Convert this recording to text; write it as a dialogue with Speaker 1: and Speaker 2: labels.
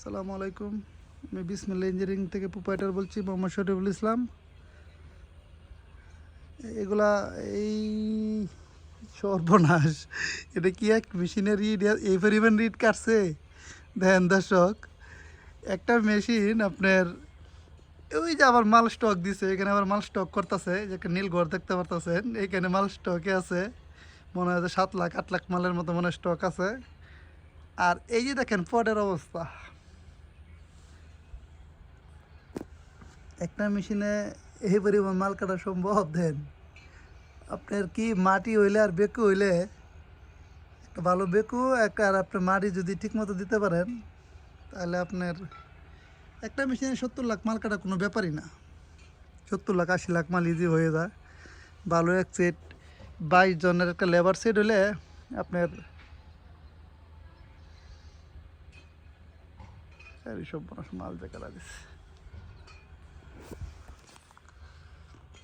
Speaker 1: আসসালামু আলাইকুম। আমি বিসমিল্লা ইঞ্জিনিয়ারিং থেকে প্রোপাইটার বলছি, মোহাম্মদ শরীফুল ইসলাম। এগুলা এই সর্বনাশ। এটা কি এক মেশিনের রিড এই পরিমাণ রিড কাটছে? দেখেন দর্শক, একটা মেশিন আপনার, ওই যে আবার মাল স্টক দিছে, এখানে আবার মাল স্টক করতেছে, যে একটা নীল ঘর দেখতে পারতেছেন এইখানে মাল স্টকে আছে, মনে হয় যে সাত লাখ, আট লাখ মালের মতো মনে স্টক আছে। আর এই যে দেখেন পটের অবস্থা একটা মেশিনে এই পরিমাণ মাল কাটা সম্ভব দেন? আপনার কি মাটি হইলে আর বেকু হইলে? একটা ভালো বেকু, এক আর আপনার মাটি যদি ঠিকমতো দিতে পারেন, তাহলে আপনার একটা মেশিনে সত্তর লাখ মাল কাটা কোনো ব্যাপারই না। সত্তর লাখ, আশি লাখ মাল ইজি হয়ে যায়। ভালো এক সেট বাইশ জনের একটা লেবার সেট হলে আপনার সব মাল দেখা দিচ্ছে